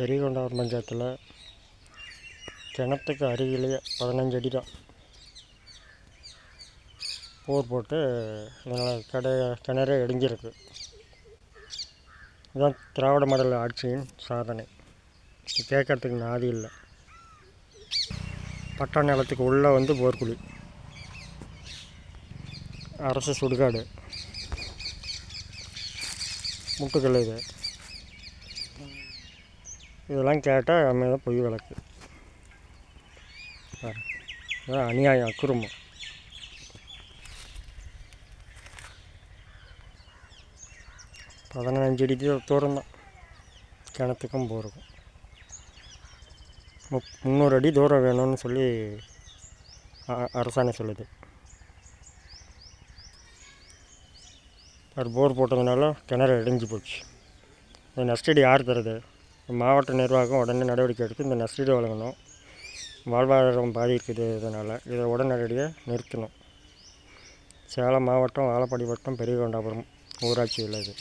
பெரியகொண்டார் பஞ்சாயத்தில் கிணத்துக்கு அருகிலேயே பதினஞ்சு அடி தான் போர் போட்டு இதனால் கடை கிணறே இடிஞ்சிருக்கு. இதுதான் திராவிட மாடல் ஆட்சியின் சாதனை. கேட்கறதுக்கு நாதி இல்லை. பட்டா நிலத்துக்கு உள்ளே வந்து போர்க்குழி. அரசு சுடுகாடு. முட்டுக்கல் இது. இதெல்லாம் கேட்டால் நம்ம தான் பொய் விளக்கு பாரு. அநியாயம் அக்குறும்பம் பதினஞ்சு அடி தூரம் தான். கிணத்துக்கும் போகிறக்கும் முப் முந்நூறு அடி தூரம் வேணும்னு சொல்லி அ- அரசாணை சொல்லுது. அது போர் போட்டதுனால கிணறு இடிஞ்சு போச்சு. இந்த நஷ்டடி யார் தருது? மாவட்ட நிர்வாகம் உடனே நடவடிக்கை எடுத்து இந்த நஷ்டீடு வழங்கணும். வாழ்வாதாரம் பாதிக்குது இதனால். இதை உடனடியாக நிறுத்தணும். சேலம் மாவட்டம் வாழப்பாடி வட்டம் பெரியகொண்டாபுரம். ஊராட்சியில் இது.